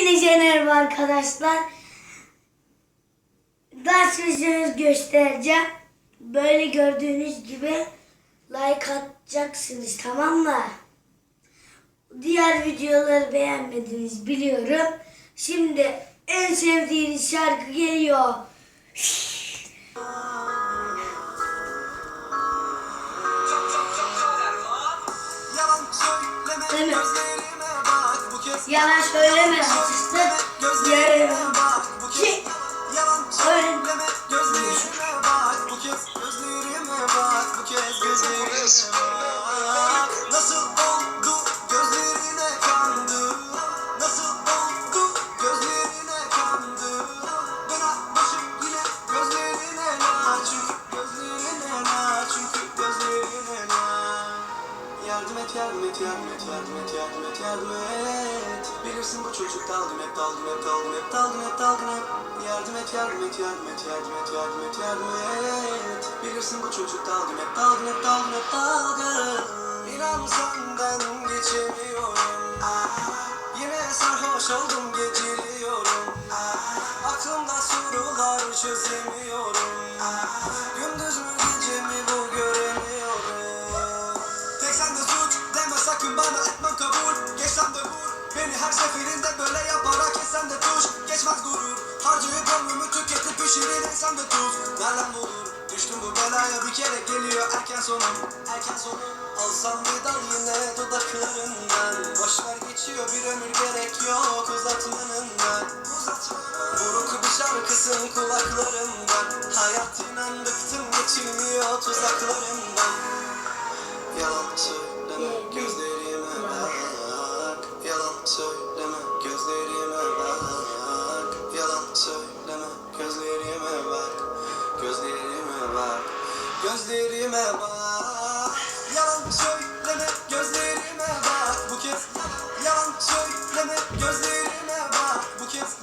Hepinize merhaba arkadaşlar. Dans videonuzu göstereceğim. Böyle gördüğünüz gibi like atacaksınız tamam mı? Diğer videoları beğenmediniz biliyorum. Şimdi en sevdiğiniz şarkı geliyor. Değil mi? Yalan söyleme bu kez Ki- Yalan Öyle- gözlerime bak. Bu kez gözlerime bak. Bu kez gözlerime bak Yardım et, yardım et, yardım et, yardım et, yardım et, yardım et. Bilirsin bu çocuk dalgın hep, dalgın hep, dalgın hep, dalgın hep, dalgın hep. Yardım et, yardım et, yardım et, yardım et, yardım et, yardım et. Bilirsin bu çocuk dalgın hep, dalgın hep, dalgın hep, dalgın. İnan senden geçemiyorum. Yine sarhoş oldum geceliyorum. Aklımda sorular çözemiyorum. Beni her seferinde böyle yaparak esen de tuş Geçmez gurur harcayıp ömrümü tüketip pişirir ensem de tuz. Nereden bulur? Düştüm bu belaya bir kere geliyor erken sonum. Erken sonum. Alsam bir dal yine dudaklarından Boşver geçiyor bir ömür gerek yok uzatmanından Buruk bir şarkısın kulaklarımdan. Hayat inan bıktım geçilmiyor tuzaklarımdan. Yalan Gözlerime bak. Yalan söyleme gözlerime bak. Bu kez yalan söyleme gözlerime bak. Bu kez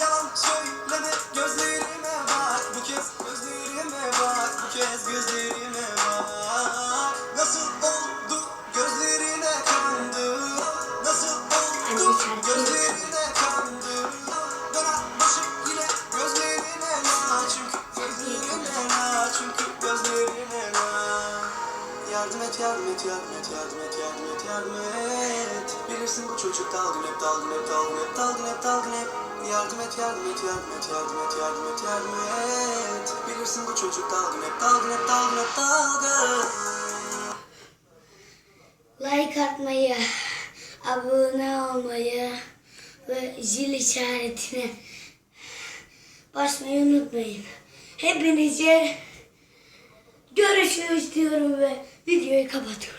yalan söyleme gözlerime bak. Bu kez gözlerime bak. Bu kez gözlerime bak. Nasıl oldu gözlerine kandı? Nasıl oldu gözlerine Yardım et, yardım et, yardım et, yardım et, yardım et, yardım et. Bilirsin bu çocuk dalgın hep, dalgın hep, dalgın hep, dalgın hep, dalgın hep. Yardım et, yardım et, yardım et, yardım et, yardım et, yardım et. Bilirsin bu çocuk dalgın hep, dalgın hep, dalgın hep, dalgın. Like atmayı, abone olmayı ve zil işaretine basmayı unutmayın. Hepinize görüşürüz diyorum ve videoyu kapatıyorum.